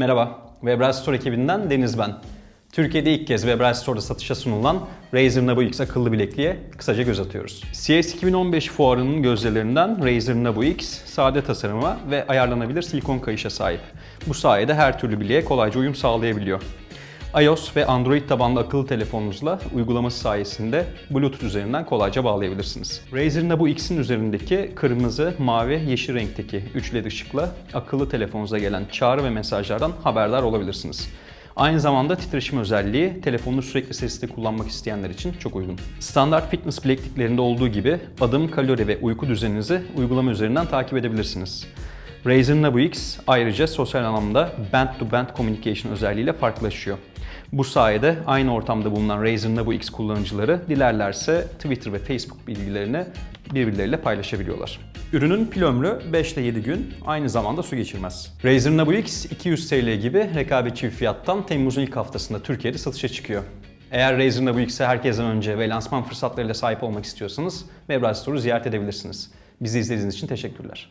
Merhaba, Webral Store ekibinden Deniz ben. Türkiye'de ilk kez Webral Store'da satışa sunulan Razer Nabu X akıllı bilekliğe kısaca göz atıyoruz. CES 2015 fuarının gözdelerinden Razer Nabu X, sade tasarıma ve ayarlanabilir silikon kayışa sahip. Bu sayede her türlü bileğe kolayca uyum sağlayabiliyor. iOS ve Android tabanlı akıllı telefonunuzla uygulaması sayesinde Bluetooth üzerinden kolayca bağlayabilirsiniz. Razer Nabu X'in üzerindeki kırmızı, mavi, yeşil renkteki 3 led ışıkla akıllı telefonunuza gelen çağrı ve mesajlardan haberdar olabilirsiniz. Aynı zamanda titreşim özelliği telefonunu sürekli sesli kullanmak isteyenler için çok uygun. Standart fitness bilekliklerinde olduğu gibi adım, kalori ve uyku düzeninizi uygulama üzerinden takip edebilirsiniz. Razer Nabu X ayrıca sosyal anlamda band-to-band communication özelliğiyle farklılaşıyor. Bu sayede aynı ortamda bulunan Razer Nabu X kullanıcıları dilerlerse Twitter ve Facebook bilgilerini birbirleriyle paylaşabiliyorlar. Ürünün pil ömrü 5 ile 7 gün, aynı zamanda su geçirmez. Razer Nabu X 200 TL gibi rekabetçi bir fiyattan Temmuz'un ilk haftasında Türkiye'de satışa çıkıyor. Eğer Razer Nabu X'e herkesten önce ve lansman fırsatlarıyla sahip olmak istiyorsanız Webral Store'u ziyaret edebilirsiniz. Bizi izlediğiniz için teşekkürler.